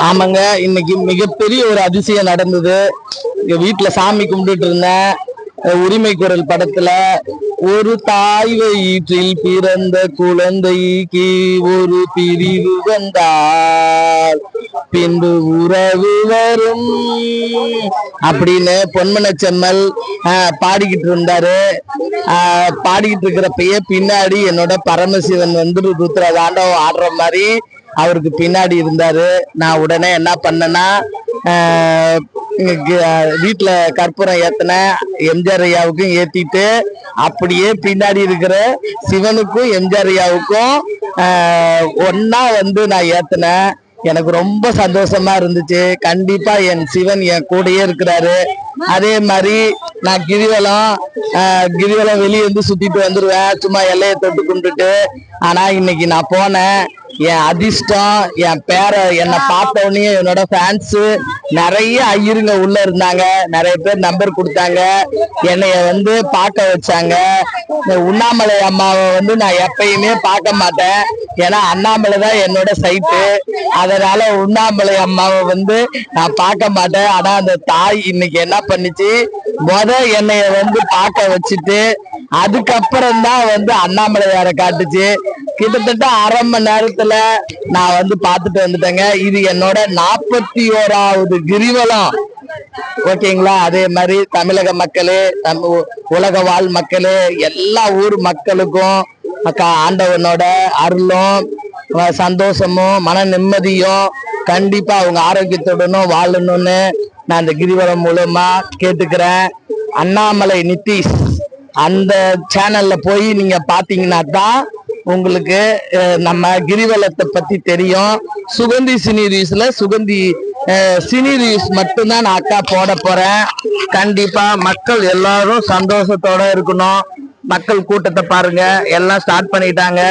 ஆமாங்க இன்னைக்கு மிகப்பெரிய ஒரு அதிசயம் நடந்தது. இங்க வீட்டுல சாமி கும்பிட்டுட்டு இருந்தேன். உரிமை குரல் படத்துல ஒரு தாய் வயிற்றில் பிறந்த குழந்தைக்கு ஒரு பிரிவு வந்தால் பின்பு உறவு வரும். அப்படின்னு பொன்மன செம்மல் ஆஹ், பாடிக்கிட்டு இருந்தாரு. ஆஹ், பாடிக்கிட்டு இருக்கிறப்பயே பின்னாடி என்னோட பரமசிவன் வந்து ருத்ர தாண்டவம் ஆடுற மாதிரி அவருக்கு பின்னாடி இருந்தாரு. நான் உடனே என்ன பண்ணேன்னா ஆஹ், வீட்டுல கற்பூரம் ஏத்தினேன் எம்ஜிஆர் ஐயாவுக்கும் ஏத்திட்டு அப்படியே பின்னாடி இருக்கிற சிவனுக்கும் எம்ஜிஆர் ஐயாவுக்கும் ஒன்னா வந்து நான் ஏத்தினேன் எனக்கு ரொம்ப சந்தோஷமா இருந்துச்சு. கண்டிப்பா என் சிவன் என் கூடயே இருக்கிறாரு. அதே மாதிரி நான் கிரிவலம் கிரிவலம் வெளியே வந்து சுத்திட்டு வந்துருவேன். சும்மா எல்லையை தொட்டு கும்பிட்டுட்டு. ஆனா இன்னைக்கு நான் போனேன். என் அதிர்ஷ்டம் என் பேரை என்னை பார்த்த உடனே என்னோட ஃபேன்ஸ் நிறைய ஐயருங்க உள்ள இருந்தாங்க. நிறைய பேர் நம்பர் கொடுத்தாங்க. என்னைய வந்து பார்க்க வச்சாங்க. இந்த உண்ணாமலை அம்மாவை வந்து நான் எப்பயுமே பார்க்க மாட்டேன். ஏன்னா அண்ணாமலை தான் என்னோட சைட்டு அதனால உண்ணாமலை அம்மாவை வந்து நான் பார்க்க மாட்டேன். ஆனா அந்த தாய் இன்னைக்கு என்ன பண்ணுச்சு? முத என்னைய வந்து பார்க்க வச்சுட்டு அதுக்கப்புறம் தான் வந்து அண்ணாமலையார காட்டுச்சு. கிட்டத்தட்ட அரை மணி நேரத்துல நான் வந்து பார்த்துட்டு வந்துட்டேங்க. இது என்னோட நாற்பத்தி ஓராவது கிரிவலம். ஓகேங்களா? அதே மாதிரி தமிழக மக்களே நம்ம உலக வாழ் மக்களே எல்லா ஊர் மக்களுக்கும் அக்கா ஆண்டவனோட அருளும் சந்தோஷமும் மன நிம்மதியும் கண்டிப்பா அவங்க ஆரோக்கியத்துடனும் வாழணும்னு நான் இந்த கிரிவலம் மூலமா கேட்டுக்கிறேன். அண்ணாமலை நிதிஷ் அந்த சேனல்ல போய் நீங்க பாத்தீங்கன்னா தான் உங்களுக்கு நம்ம கிரிவலத்தை பத்தி தெரியும். சுகந்தி சினீரிஸ்ல சுகந்தி சினீரிஸ் மட்டும்தான் நான் அக்கா போட போறேன். கண்டிப்பா மக்கள் எல்லாரும் சந்தோஷத்தோட இருக்கணும். மக்கள் கூட்டத்தை பாருங்க. எல்லாம் ஸ்டார்ட் பண்ணிட்டாங்க.